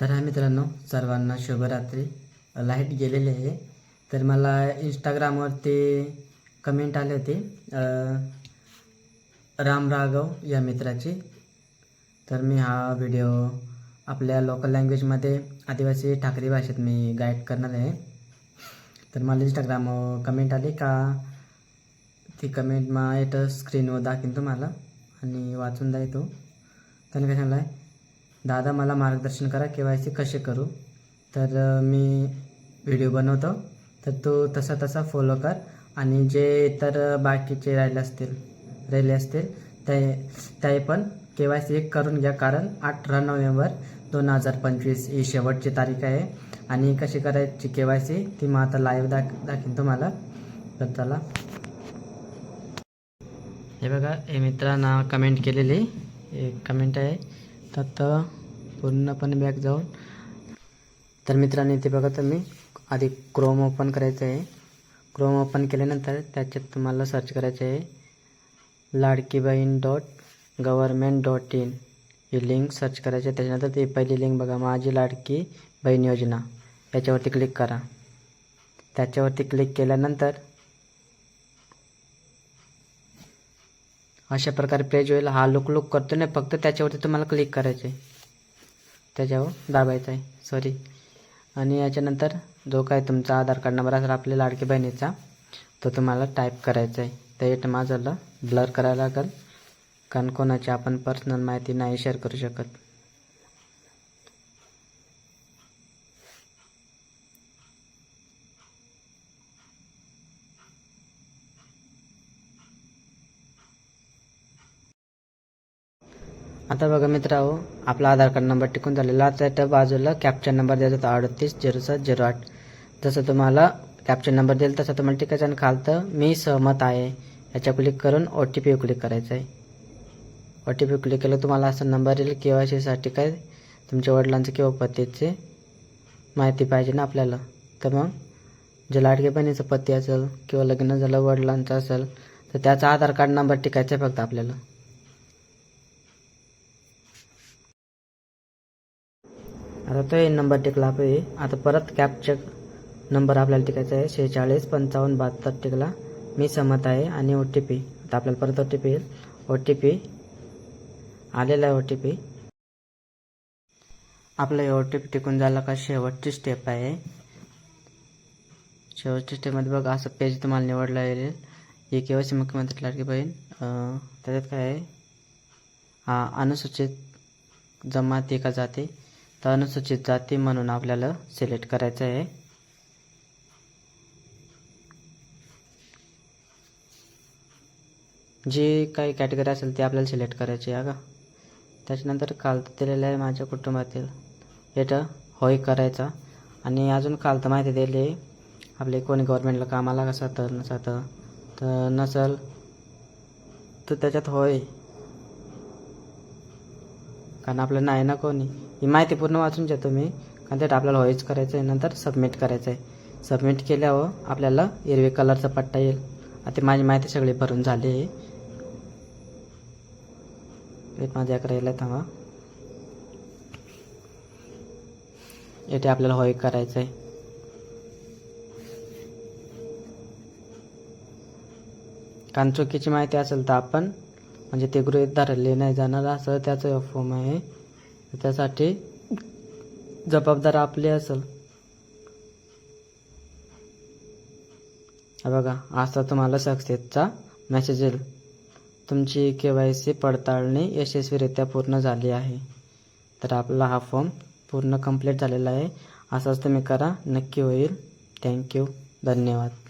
तर हा मित्रांनो सर्वांना शुभरात्री. लाइट गेलेली आहे. तर मला इंस्टाग्रामवरती कमेंट आले होते राम राघव या मित्राची. तर मी हा व्हिडिओ आपल्या लोकल लँग्वेजमध्ये आदिवासी ठाकरी भाषेत मी गाईड करणार आहे. तर मला इंस्टाग्रामवर कमेंट आली का? ती कमेंट मा येतं स्क्रीनवर दाखीन तुम्हाला आणि वाचून द्या तो त्याने काय सांगला आहे दादा मला मार्गदर्शन करा के वाय सी कसे करू? तर मी व्हिडिओ बनवतो. तर तू तसा तसा फॉलो कर. आणि जे इतर बाकीचे राहिले असतील राहिले असतील ते ते पण के वाय सी करून घ्या. कारण अठरा नोव्हेंबर दोन हजार पंचवीस ही शेवटची तारीख आहे. आणि कशी करायची के वाय सी ती मग आता लाईव्ह दाख दाखीन तुम्हाला. तर चला. हे बघा हे मित्रांना कमेंट केलेली. एक कमेंट आहे. आता पूर्णपणे बॅक जाऊन. तर मित्रांनी ते बघा तुम्ही आधी क्रोम ओपन करायचं आहे. क्रोम ओपन केल्यानंतर त्याच्यात तुम्हाला सर्च करायचं आहे. Ladki Bahin dot government dot in he link search करायची आहे. त्याच्यानंतर ती पहिली लिंक बघा माझी लाडकी बहीण योजना. याच्यावरती क्लिक करा. त्याच्यावरती क्लिक केल्यानंतर अशा प्रकारे पेज होईल हा लुक लुक करतो नाही फक्त त्याच्यावरती तुम्हाला क्लिक करायचं आहे त्याच्यावर दाबायचं आहे सॉरी आणि याच्यानंतर जो काय तुमचा आधार कार्ड नंबर असेल आपल्या लाडकी बहिणीचा तो तुम्हाला टाईप करायचा आहे त्या माझं ब्लर करायला लागेल. कारण कोणाची आपण पर्सनल माहिती नाही शेअर करू शकत. आता बघा मित्रांनो आपला आधार कार्ड नंबर टिकून झालेला त्या बाजूला कॅप्चर नंबर द्यायचा होता अडतीस झिरो सात झिरो आठ. जसं तुम्हाला कॅप्चर नंबर देईल तसं तुम्हाला टिकायचं आणि खालतं मी सहमत आहे. याच्या क्लिक करून ओ टी पी क्लिक करायचं आहे. ओ टी पी क्लिक केलं तुम्हाला असा नंबर येईल के वाय सीसाठी काय तुमच्या वडिलांचं किंवा पतीचे माहिती पाहिजे ना आपल्याला. तर मग जे लाडकेपणीचं पती असेल किंवा लग्न झालं वडिलांचं असेल तर त्याचा आधार कार्ड नंबर टिकायचा आहे फक्त आपल्याला. आता तो हे नंबर टिकला आपण आता परत कॅपचा नंबर आपल्याला टिकायचा आहे. शेहेचाळीस पंचावन्न बहात्तर टिकला. मी सहमत आहे. आणि ओ टी पी आता आपल्याला परत ओ टी पी येईल. ओ टी पी आलेला आहे ओ टी पी आपलं ओ टी पी टिकून झाला का शेवटची स्टेप आहे. शेवटच्या स्टेपमध्ये बघा असं पेज तुम्हाला निवडलं येईल. हे केवायसी मुख्यमंत्री लाडकी बहीण त्याच्यात काय आहे? हा अनुसूचित जमाती का जाती. तर अनुसूचित जाती म्हणून आपल्याला सिलेक्ट करायचं आहे. जी काही कॅटेगरी असेल ती आपल्याला सिलेक्ट करायची आहे का? त्याच्यानंतर खालतं दिलेलं आहे माझ्या कुटुंबातील. इथं होय करायचा. आणि अजून खालतं माहिती दिली आहे. आपले कोणी गव्हर्नमेंटला कामाला कसं तर नसतं तर नसल तर त्याच्यात होय. कारण आपलं नाही ना कोणी. ही माहिती पूर्ण वाचून घेतो मी. कारण त्यात आपल्याला होईच करायचं आहे नंतर सबमिट करायचं आहे. सबमिट केल्यावर आपल्याला हिरवे कलरचा पट्टा येईल. आता माझी माहिती सगळी भरून झाली आहे. माझ्याकडे माझ्या यायला थांबा. येथे आपल्याला होय करायचं आहे कारण चुकीची माहिती असेल तर आपण म्हणजे ते गृहित धरले नाही जाणार असं त्याचं फॉर्म आहे. त्यासाठी जबाबदार आपली असेल. बघा असा तुम्हाला सक्सेसचा मेसेज येईल. तुमची के वाय सी पडताळणी यशस्वीरित्या पूर्ण झाली आहे. तर आपला हा फॉर्म पूर्ण कंप्लीट झालेला आहे. असंच तुम्ही करा नक्की होईल. थँक्यू धन्यवाद.